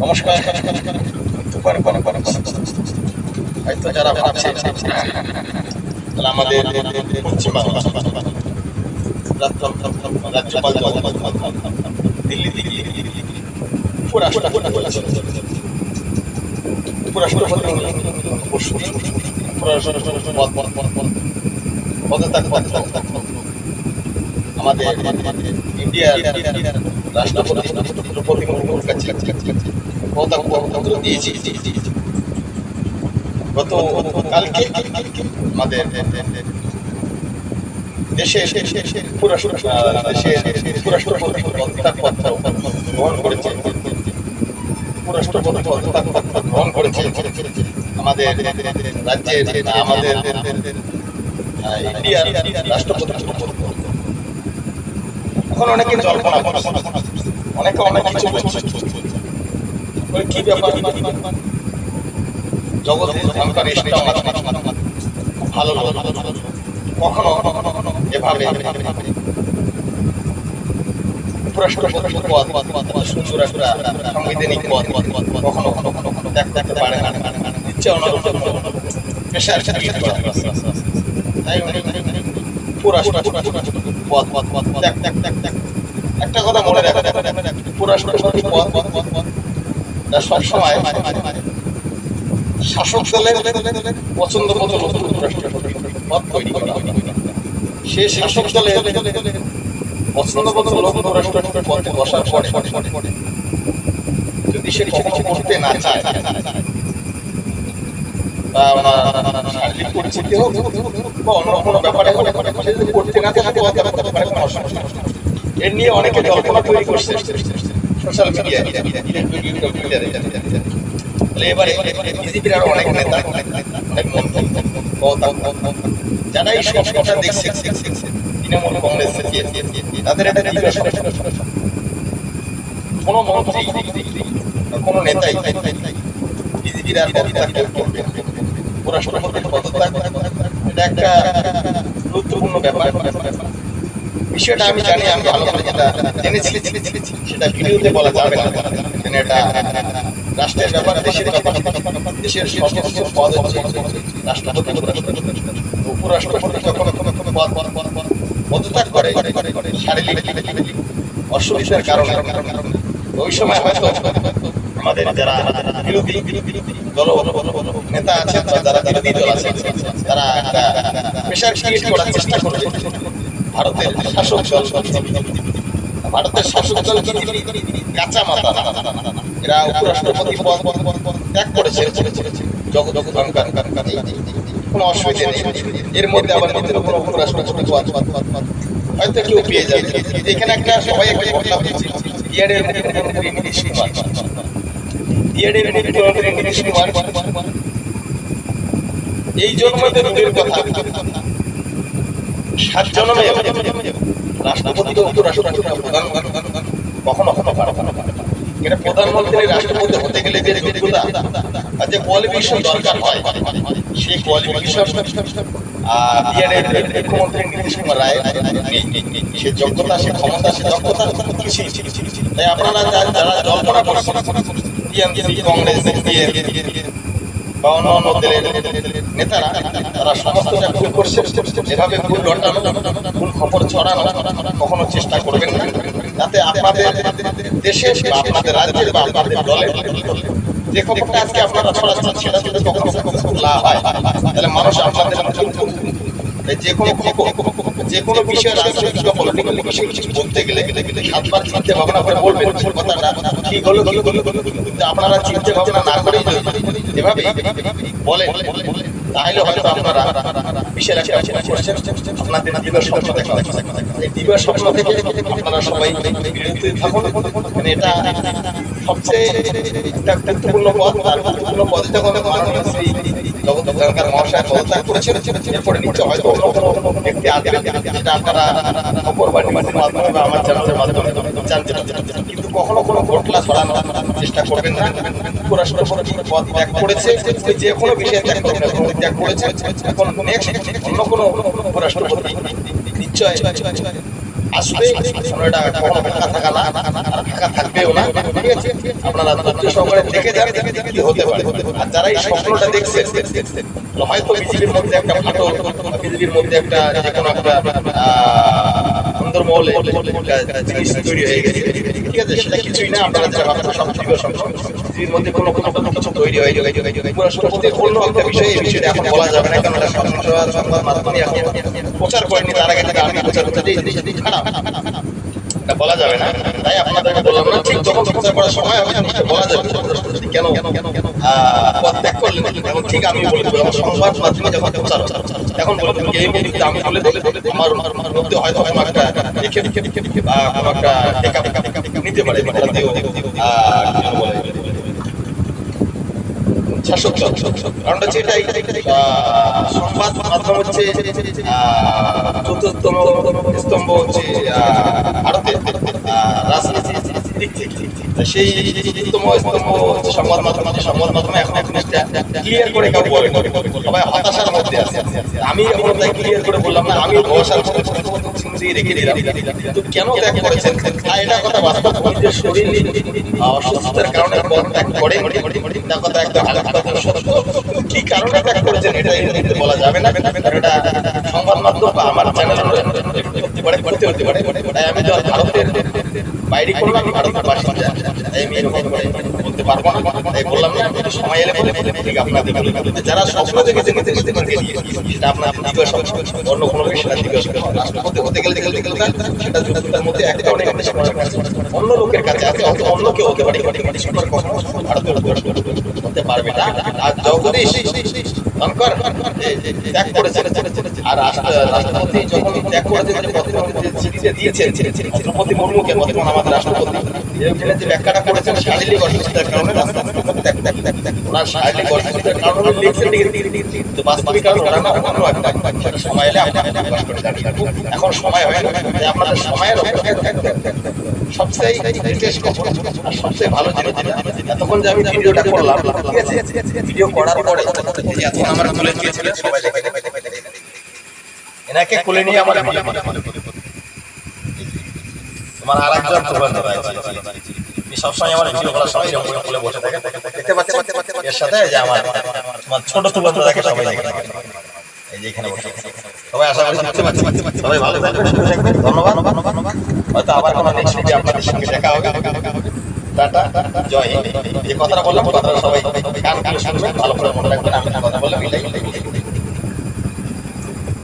নমস্কার। হয়তো যারা ভাবছে, তাহলে আমাদের রাজ্যপাল দিল্লি দিল্লি উপরাষ্ট্রপতি। উপরাষ্ট্রপতি আমাদের ইন্ডিয়ার রাষ্ট্রপতি। দ্রৌপদী কাছে পদত্যাগপত্র দিয়েছি গত কালকে আমাদের দেশের উপরাষ্ট্র দেশের উপরাষ্ট্রপতি পদত্যাগপত্র গ্রহণ করেছে উপরাষ্ট্রপতি পদত্যাগপত্র গ্রহণ করেছে। আমাদের রাজ্যের আমাদের ইন্ডিয়ার রাষ্ট্রপতি এখন অনেকে জল্পনা অনেকে অনেক কিছু ওই কি ব্যাপার একটা কখনো কখনো পারে ত্যাগ ত্যাগ ত্যাগ ত্যাগ একটা কথা মনে পদ পদ পদ পদ সবসময় শাসক দলের পছন্দ মতো নতুন উপরাষ্ট্রপতি তৈরি করা সে শাসক দলের পছন্দ মতো লোক উপরাষ্ট্রপতি পদে বসার পরে যদি সে কখনো করতে না চায় শারীরিক পরিস্থিতি হোক, বা অন্য কোনো ব্যাপারে হোক, সে যদি করতে না চায় দেবে তাহলে কোনো অসুবিধা এর নিয়ে অনেকে জল্পনা তৈরি করছে। সোশ্যাল মিডিয়ায় টুইটারে তাহলে এবারে বিজেপির আরও অনেক নেতা যারা এই সব দেখছে তৃণমূল কংগ্রেস তাদের একটা জিজ্ঞাসা কোনো মন্ত্রী কোনো নেতাই বিজেপির আর পদত্যাগ করবে উপরাষ্ট্রপতির পদত্যাগ এটা একটা গুরুত্বপূর্ণ ব্যাপার। বিষয়টা আমি জানি, আমি ভালো করে যেটা জেনেছি। সেটা ভিডিওতে বলা যাবে না। কারণ এটা রাষ্ট্রের ব্যাপার, দেশের ব্যাপার, দেশের সর্বোচ্চ পদ রাষ্ট্রপতি। উপরাষ্ট্রপতি যখন পদ পদ পদ পদ পদত্যাগ করে, শারীরিক অসুবিধার কারণে। ওই সময় হয়তো আমাদের যারা বিরোধী দল, নেতা আছে বা যারা বিরোধী দল আছে তারা একটা প্রেশার ক্রিয়েট করার চেষ্টা করছে ভারতের শাসক ভারতের শাসক দল কাঁচা মাথা এরা উপরাষ্ট্রপতি পদ ত্যাগ করেছে জগৎ কোনো অসুবিধা নেই। এর মধ্যে আবার নিজের কোনো উপরাষ্ট্রপতি পদ। হয়তো কেউ পেয়ে যাবে। এখানে একটা সবাই একটা ঘটনা হচ্ছে বিয়ারের মুখ্যমন্ত্রী নীতিশ কুমার বিয়ারের মুখ্যমন্ত্রী নীতিশ কুমার এই জন্মতে দূরের কথা সাত জন্মে রাষ্ট্রপতি উপরাষ্ট্রপতি প্রধান কখনো কখনো এটা প্রধানমন্ত্রী রাষ্ট্রপতি হতে গেলে যে যোগ্যতা আর যে কোয়ালিফিকেশন দরকার হয় সেই কোয়ালিফিকেশন মুখ্যমন্ত্রী নীতিশ কুমার রায় সে যোগ্যতা সে ক্ষমতা সে দক্ষতা তাই আপনারা যারা জল্পনা করছেন কংগ্রেস বা অন্য দলের নেতারা তারা সমস্তটা ভুল করছে। এভাবে ভুল রটানো ভুল খবর ছড়ানো, কখনো চেষ্টা করবেন না। যাতে আপনাদের দেশে আপনাদের বা আপনাদের যে খবরটা আজকে আপনারা ছড়াচ্ছেন, সেটা যদি কখনো লাভ হয়, তাহলে মানুষ আপনাদের যে কোনো যে কোনো বিষয়ে রাজনৈতিক পলিটিক্যাল বিষয়ে বলতে গেলে সাতবার চিন্তা ভাবনা করে বলবেন কথাটা হলো কিন্তু আপনারা চিন্তা ভাবনা না করেই এভাবে বলেন তাহলে হয়তো আপনারা বিশাল একটা আপনাদের স্বপ্ন দেখা এই দিবা স্বপ্ন থেকে আপনারা সবাই বিরত থাকুন মানে এটা সবচেয়ে একটা গুরুত্বপূর্ণ পদ আর গুরুত্বপূর্ণ পদে যখন শ্রী জগৎ মহাশয় পদত্যাগ করেছেন এরপরে নিশ্চয় হয়তো ব্যক্তি আসবে যেটা আপনারা খবর বা মাধ্যমে বা আমার চ্যানেলের মাধ্যমে জানতে কিন্তু কখনো কোনো ঘটনা ছড়ানোর চেষ্টা করবেন না উপরাষ্ট্রপতি পদ ত্যাগ করেছে যে কোনো বিষয়ে ত্যাগ ত্যাগ করেছে। এখন নেক্সট অন্য কোনো নিশ্চয় থাকবেও না, ঠিক আছে? দেখে আর যারা এই স্বপ্নটা দেখছেন হয়তো বিজেপির মধ্যে একটা ফাটল বিজেপির মধ্যে একটা যে কোনো একটা আহ, অন্দরমহলে তৈরি হয়ে গেছে ঠিক আছে সেটা কিছুই না আপনারা যারা ভাবছেন সব ঠিক মধ্যে কোনো কোনো কোনো কিছু তৈরি হয়ে যাবে উপরাষ্ট্রপতির অন্য একটা বিষয় এই বিষয়টা এখন বলা যাবে না কারণ এটা মাধ্যমে এখন প্রচার করেনি তার আগে আমি প্রচার করতে বলা যাবে না তাই আপনাদেরকে বললাম না যখন সংবাদ মাধ্যমে হচ্ছে, বলে দেবো নিতে পারে সংবাদ মাধ্যম হচ্ছে স্তম্ভ হচ্ছে ভারতের। সেই সংবাদ মাধ্যম আমি ক্লিয়ার করে বললাম না আমি রেখে দিলাম কিন্তু কেন ত্যাগ করেছেন এটা কথা বাস্তব শরীর অসুস্থতার কারণে ত্যাগ করে কি কারণে ত্যাগ করেছেন এটা বলা যাবে না এটা সংবাদ মাধ্যম বা আমার চ্যানেল হতে হতে পারে আমি ভারতের বাইরে করলাম, আমি তাই আমি এরকম করে বলতে পারব না। তাই বললাম না একটু সময় এলে বলে আপনাদের বলে যারা স্বপ্ন নিজে নিজে নিজে নিয়ে সেটা আপনাদের দিবস অন্য কোনো বিষয় দিবস রাষ্ট্রপতি হতে গেলে গেলে গেলে সেটা যোগ্যতার মধ্যে একটা অনেক অন্য লোকের কাছে আছে হয়তো অন্য কেউ হতে পারে ভারতের হতে পারবে না। আর জগদীশ ধনকর ত্যাগ করেছেন আর রাষ্ট্র- রাষ্ট্রপতি যখন ত্যাগ করেছেন যে দিয়েছেন রাষ্ট্রপতি মুর্মুকে বর্তমান আমাদের রাষ্ট্রপতি এখানে যে ব্যাখ্যাটা করেছেন শারীরিক অসুস্থতার কারণে ওনার শারীরিক অসুস্থতার কারণে লিখছেন বাস্তবিক কারণ ওরা না সময় এলে। এখন সময় হয় তাই আপনাদের সময়ের অপেক্ষায় সবচেয়ে latest সবচেয়ে ভালো জিনিস এতক্ষণ যে আমি। এনাকে খুলে নিয়ে আমার তোমার আর একজন তোমার দাদা আছে। সবসময় আমার ভিডিও করার সময় এরকম করে বসে থাকে দেখতে পাচ্ছেন এর সাথে যে আমার তোমার ছোট তুলন্ত দেখে সবাই দেখে। এই যে এখানে বসে সবাই আশা করি বুঝতে পারছি। সবাই ভালো থাকবেন সুস্থ থাকবেন ধন্যবাদ। হয়তো আবার কোনো নেক্সট ভিডিও আপনাদের সঙ্গে দেখা হবে। টাটা। জয়। হিন্দ। এই কথাটা বললাম কথাটা সবাই কান খুলে শুনবেন ভালো করে মনে রাখবেন। আমি কথা